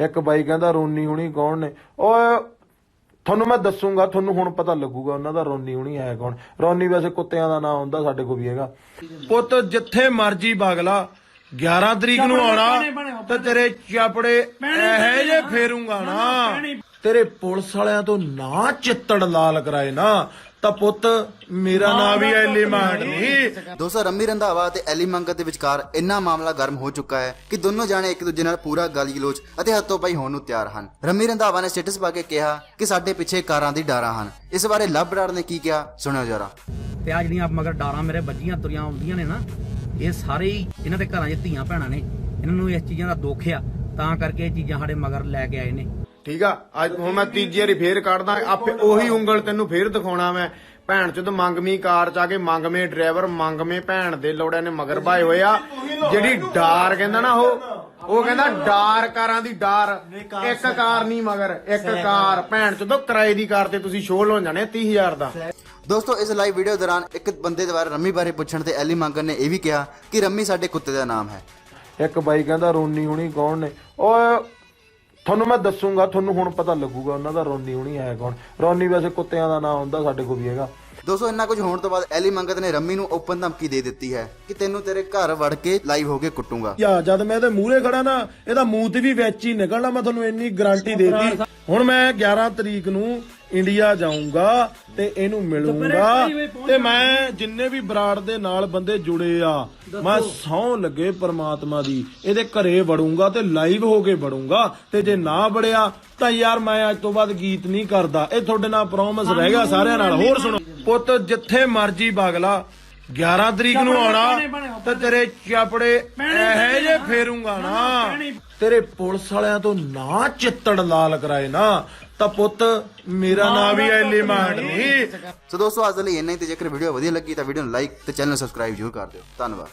ਇੱਕ ਬਾਈ ਕਹਿੰਦਾ ਰੋਨੀ ਹੁਣੀ ਕੌਣ ਨੇ? ਓਏ, ਤੁਹਾਨੂੰ ਮੈਂ ਦੱਸੂਗਾ, ਤੁਹਾਨੂੰ ਹੁਣ ਪਤਾ ਲੱਗੂਗਾ ਉਹਨਾਂ ਦਾ ਰੋਨੀ ਹੁਣੀ ਹੈ ਕੌਣ। ਰੋਨੀ ਵੈਸੇ ਕੁੱਤਿਆਂ ਦਾ ਨਾਂ ਹੁੰਦਾ ਸਾਡੇ ਕੋਲ ਵੀ ਹੈਗਾ। ਪੁੱਤ ਜਿੱਥੇ ਮਰਜ਼ੀ ਬਾਗਲਾ 11 ਤਰੀਕ ਨੂੰ ਆਉਣਾ ਤੇ ਤੇਰੇ ਚਾਪੜੇ ਇਹੋ ਜੇ ਫੇਰੂੰਗਾ ਨਾ ਤੇਰੇ ਪੁਲਿਸ ਵਾਲਿਆਂ ਤੋਂ ਨਾ ਚਿੱਤੜ ਲਾਲ ਕਰਾਏ ਨਾ। ਤਾਂ ਪੁੱਤ ਮੇਰਾ ਨਾਂ ਵੀ ਐਲੀਮੈਂਟ ਨਹੀਂ। ਦੋਸਤੋ ਰੰਮੀ ਰੰਧਾਵਾ ਅਤੇ ਐਲੀ ਮੰਗਤ ਦੇ ਵਿਚਕਾਰ ਇੰਨਾ ਮਾਮਲਾ ਗਰਮ ਹੋ ਚੁੱਕਾ ਹੈ ਕਿ ਦੋਨੋਂ ਜਾਣੇ ਇੱਕ ਦੂਜੇ ਨਾਲ ਪੂਰਾ ਗਾਲੀ ਗਲੋਚ ਅਤੇ ਹੱਥੋਂ ਪਾਈ ਹੋਣ ਨੂੰ ਤਿਆਰ ਹਨ। ਰੰਮੀ ਰੰਧਾਵਾ ਨੇ ਸਟੇਟਸ ਪਾ ਕੇ ਕਿਹਾ ਕਿ ਸਾਡੇ ਪਿੱਛੇ ਕਾਰਾਂ ਦੀ ਡਾਰਾਂ ਹਨ। ਇਸ ਬਾਰੇ ਲਵ ਬਰਾੜ ਨੇ ਕੀ ਕਿਹਾ? ਸੁਣਿਓ ਜਰਾ। ਤੇ ਆ ਜਿਹੜੀਆਂ ਮਗਰ ਡਾਰਾਂ ਮੇਰੇ ਵੱਜੀਆਂ ਤੁਰੀਆਂ ਆਉਂਦੀਆਂ ਨੇ ਨਾ ਇਹ ਸਾਰੇ ਹੀ ਇਹਨਾਂ ਦੇ ਘਰਾਂ 'ਚ ਧੀਆਂ ਭੈਣਾਂ ਨੇ। ਇਹਨਾਂ ਨੂੰ ਇਸ ਚੀਜ਼ਾਂ ਦਾ ਦੁੱਖ ਆ ਤਾਂ ਕਰਕੇ ਇਹ ਚੀਜ਼ਾਂ ਸਾਡੇ ਮਗਰ ਲੈ ਕੇ ਆਏ ਨੇ। ਠੀਕ ਆ ਅੱਜ ਹੁਣ ਮੈਂ ਤੀਜੀ ਵਾਰੀ ਫੇਰ ਕੱਢਦਾ ਆਪੇ ਉਹੀ ਉਂਗਲ ਤੈਨੂੰ ਫੇਰ ਦਿਖਾਉਣਾ ਮੈਂ। ਭੈਣ ਚੋਦ ਮੰਗਮੀ ਕਾਰ ਚ ਆ ਕੇ ਮੰਗਮੇ ਡਰਾਈਵਰ ਮੰਗਮੇ ਭੈਣ ਦੇ ਲੋੜਿਆਂ ਨੇ ਮਗਰ ਭਾਏ ਹੋਏ ਆ। ਜਿਹੜੀ ਡਾਰ ਕਹਿੰਦਾ ਨਾ ਉਹ ਉਹ ਕਹਿੰਦਾ ਡਾਰ ਕਾਰਾਂ ਦੀ ਡਾਰ। ਇੱਕ ਕਾਰ ਨਹੀਂ ਮਗਰ ਇੱਕ ਕਾਰ। ਭੈਣ ਚੋਦੋ ਕਿਰਾਏ ਦੀ ਕਾਰ ਤੇ ਤੁਸੀਂ ਸ਼ੋਅ ਲਾਉਣ ਜਾਣੇ 30000 ਦਾ। ਦੋਸਤੋ ਇਸ ਲਾਈਵ ਵੀਡੀਓ ਦੌਰਾਨ ਇੱਕ ਬੰਦੇ ਦੁਆਰਾ ਰੰਮੀ ਬਾਰੇ ਪੁੱਛਣ ਤੇ ਐਲੀ ਮੰਗਤ ਨੇ ਇਹ ਵੀ ਕਿਹਾ ਕਿ ਰੰਮੀ ਸਾਡੇ ਕੁੱਤੇ ਦਾ ਨਾਮ ਹੈ। ਇੱਕ ਬਾਈ ਕਹਿੰਦਾ ਰੋਨੀ ਹੁਣੀ ਕੌਣ ਨੇ? ਓਏ ਤੁਹਾਨੂੰ ਮੈਂ ਦੱਸੂਗਾ ਤੁਹਾਨੂੰ ਹੁਣ ਪਤਾ ਲੱਗੂਗਾ ਉਹਨਾਂ ਦਾ ਰੋਨੀ ਹੁਣੀ ਹੈ ਕੌਣ। ਰੋਨੀ ਵੈਸੇ ਕੁੱਤਿਆਂ ਦਾ ਨਾਂ ਹੁੰਦਾ ਸਾਡੇ ਕੋਲ ਵੀ ਹੈਗਾ। ਦੋਸਤੋ ਇੰਨਾ ਕੁਝ ਹੋਣ ਤੋਂ ਬਾਅਦ ਐਲੀ ਮੰਗਤ ਨੇ ਰੰਮੀ ਨੂੰ ਓਪਨ ਧਮਕੀ ਦੇ ਦਿੱਤੀ ਹੈ ਕਿ ਤੈਨੂੰ ਤੇਰੇ ਘਰ ਵੜ ਕੇ ਲਾਈਵ ਹੋ ਕੇ ਕੁੱਟੂੰਗਾ। ਯਾ ਜਦ ਮੈਂ ਇਹਦੇ ਮੂਹਰੇ ਖੜਾ ਨਾ ਇਹਦਾ ਮੂੰਹ ਤੇ ਵੀ ਵਿੱਚ ਹੀ ਨਿਕਲਣਾ ਮੈਂ ਤੁਹਾਨੂੰ ਇੰਨੀ ਗਾਰੰਟੀ ਦੇਤੀ। ਹੁਣ ਮੈਂ 11 ਤਰੀਕ ਨੂੰ ਇੰਡੀਆ ਜਾਊਂਗਾ ਤੇ ਇਹਨੂੰ ਮਿਲੂੰਗਾ। ਤੇ ਮੈਂ ਜਿੰਨੇ ਵੀ ਬਰਾੜ ਦੇ ਨਾਲ ਬੰਦੇ ਜੁੜੇ ਆ ਮੈਂ ਸੌ ਲੱਗੇ ਪ੍ਰਮਾਤਮਾ ਦੀ। ਇਹਦੇ ਘਰੇ ਵੜੂੰਗਾ ਤੇ ਲਾਈਵ ਹੋ ਕੇ ਵੜੂੰਗਾ। ਤੇ ਜੇ ਨਾ ਵੜਿਆ ਤਾਂ ਯਾਰ ਮੈਂ ਅੱਜ ਤੋਂ ਬਾਅਦ ਗੀਤ ਨਹੀਂ ਕਰਦਾ। ਇਹ ਤੁਹਾਡੇ ਨਾਲ ਪ੍ਰੋਮਿਸ ਰਹਿ ਗਿਆ ਸਾਰਿਆਂ ਨਾਲ। ਹੋਰ ਸੁਣੋ। ਪੁੱਤ ਜਿੱਥੇ ਮਰਜ਼ੀ ਬਾਗਲਾ। 11 ਤਰੀਕ ਨੂੰ ਆਉਣਾ ਤੇ ਤੇਰੇ ਚਾਪੜੇ ਇਹੋ ਜੇ ਫੇਰੂੰਗਾ ਨਾ ਤੇਰੇ ਪੁਲਿਸ ਵਾਲਿਆਂ ਤੋਂ ਨਾ ਚਿੱਤੜ ਲਾਲ ਕਰਾਏ ਨਾ। ਤਾਂ ਪੁੱਤ ਮੇਰਾ ਨਾਂ ਵੀ ਐਲੀਮੈਂਟ ਨਹੀਂ। ਸੋ ਦੋਸਤੋ ਅੱਜ ਲਈ ਇੰਨਾ ਹੀ। ਤੇ ਜੇਕਰ ਵੀਡੀਓ ਵਧੀਆ ਲੱਗੀ ਤਾਂ ਵੀਡੀਓ ਨੂੰ ਲਾਈਕ ਤੇ ਚੈਨਲ ਨੂੰ ਸਬਸਕ੍ਰਾਈਬ ਜ਼ਰੂਰ ਕਰ ਦਿਓ। ਧੰਨਵਾਦ।